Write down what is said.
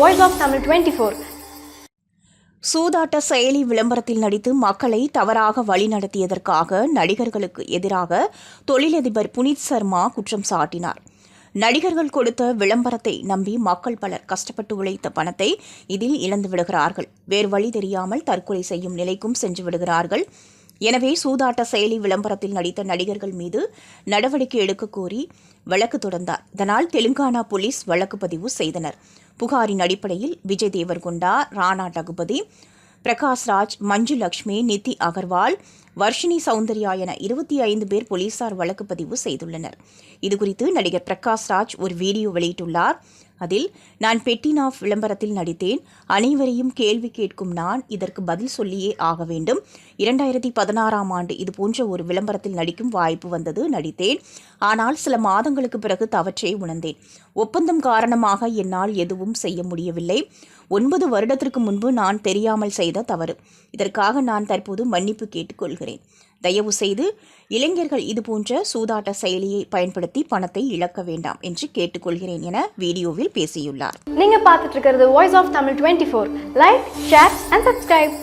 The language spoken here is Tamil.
Voice of Tamil twenty four சூதாட்ட செயலி விளம்பரத்தில் நடித்து மக்களை தவறாக வழிநடத்தியதற்காக நடிகர்களுக்கு எதிராக தொழிலதிபர் புனித் சர்மா குற்றம் சாட்டினார். நடிகர்கள் கொடுத்த விளம்பரத்தை நம்பி மக்கள் பலர் கஷ்டப்பட்டு உழைத்த பணத்தை இதில் இழந்து விடுகிறார்கள். வேறு வழி தெரியாமல் தற்கொலை செய்யும் நிலைக்கும் சென்று விடுகிறார்கள். எனவே சூதாட்ட செயலி விளம்பரத்தில் நடித்த நடிகர்கள் மீது நடவடிக்கை எடுக்க கோரி வழக்கு தொடர்ந்தார். இதனால் தெலுங்கானா போலீஸ் வழக்கு பதிவு செய்தனர். புகாரின் அடிப்படையில் விஜய் தேவர்கொண்டா ராணா ரகுபதி பிரகாஷ் ராஜ் மஞ்சு லட்சுமி நித்தி அகர்வால் வர்ஷினி சௌந்தர்யா என இருபத்தி ஐந்து பேர் போலீசார் வழக்கு பதிவு செய்துள்ளனர். இதுகுறித்து நடிகர் பிரகாஷ் ராஜ் ஒரு வீடியோ வெளியிட்டுள்ளார். அதில் நான் பெட்டினாஃப் விளம்பரத்தில் நடித்தேன். அனைவரையும் கேள்வி கேட்கும் நான் இதற்கு பதில் சொல்லியே ஆக வேண்டும். இரண்டாயிரத்தி பதினாறாம் ஆண்டு இது போன்ற ஒரு விளம்பரத்தில் நடிக்கும் வாய்ப்பு வந்தது. நடித்தேன். ஆனால் சில மாதங்களுக்கு பிறகு தவற்றை உணர்ந்தேன். ஒப்பந்தம் காரணமாக என்னால் எதுவும் செய்ய முடியவில்லை. ஒன்பது வருடத்திற்கு முன்பு நான் தெரியாமல் செய்த தவறு. இதற்காக நான் தற்போது மன்னிப்பு கேட்டுக்கொள்கிறேன். தயவு செய்து இளைஞர்கள் இதுபோன்ற சூதாட்ட செயலியை பயன்படுத்தி பணத்தை இழக்க வேண்டாம் என்று கேட்டுக்கொள்கிறேன் என வீடியோவில் பேசியுள்ளார் நீங்க பார்த்துட்டு இருக்கிறது voice of Tamil twenty four like share and subscribe